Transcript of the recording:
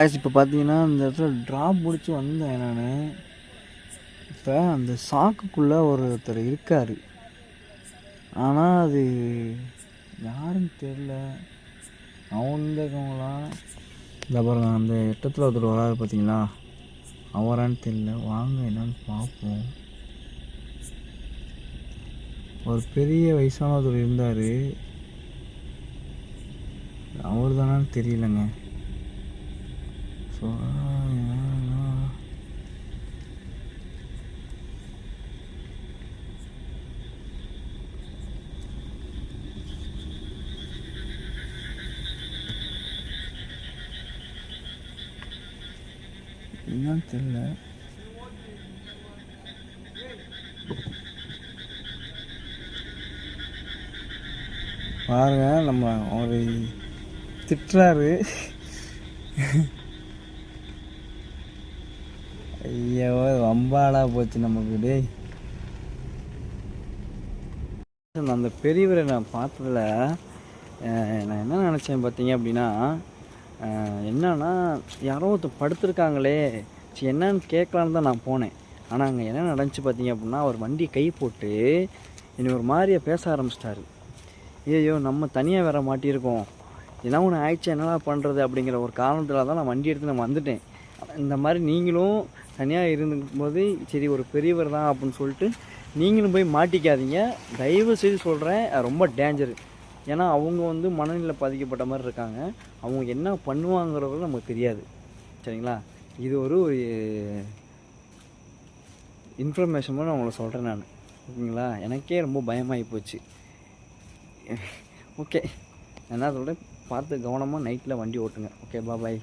guys, இப்போ பார்த்தீங்கன்னா அந்த இடத்துல ட்ராப் முடிச்சு வந்தேன் நான். இப்போ அந்த சாக்குக்குள்ளே ஒருத்தர் இருக்கார். ஆனால் அது யாருன்னு தெரில அவங்களாம் இந்த பாருங்க அந்த எட்டத்தில் ஒருத்தர் வராரு பார்த்தீங்களா அவரான்னு தெரியல. வாங்க என்னன்னு பார்ப்போம் ஒரு பெரிய வயசான ஒருத்தர் இருந்தார். அவர் தானான்னு தெரியலங்க. ஸோ என்னன்னு தெரியல பாருங்க நம்ம ஒரு திட்டுறாரு. ஐயோ வம்பாடா போச்சு நமக்கு டேய். அந்த பெரியவரை நான் பார்த்ததுல நான் என்ன நினச்சேன் பார்த்தீங்க அப்படின்னா என்னன்னா யாரோ ஒருத்தர் படுத்திருக்காங்களே சரி என்னன்னு கேட்கலான்னு தான் நான் போனேன். ஆனால் அங்கே என்ன நடந்துச்சு பார்த்தீங்க அப்படின்னா அவர் வண்டி கை போட்டு என்னை ஒரு மாதிரியா பேச ஆரம்பிச்சிட்டாரு. ஐயோ நம்ம தனியாக வேற மாட்டியிருக்கோம். என்ன ஒன்று ஆயிடுச்சு என்னடா பண்ணுறது அப்படிங்கிற ஒரு காரணத்தில் தான் நான் வண்டி எடுத்து நான் வந்துட்டேன். இந்த மாதிரி நீங்களும் தனியாக இருக்கும்போது சரி ஒரு பெரியவர் தான் அப்படின்னு சொல்லிட்டு நீங்களும் போய் மாட்டிக்காதீங்க. தயவு செய்து சொல்கிறேன் ரொம்ப டேஞ்சரு ஏன்னா அவங்க வந்து மனநிலை பாதிக்கப்பட்ட மாதிரி இருக்காங்க. அவங்க என்ன பண்ணுவாங்கிறது நமக்கு தெரியாது. சரிங்களா? இது ஒரு இன்ஃபர்மேஷன் நான் உங்களை சொல்கிறேன் நான். ஓகேங்களா? எனக்கே ரொம்ப பயமாகி போச்சு. ஓகே என்ன சொல்கிறேன் பார்த்து கவனமாக நைட்டில் வண்டி ஓட்டுங்க. ஓகே பா பாய்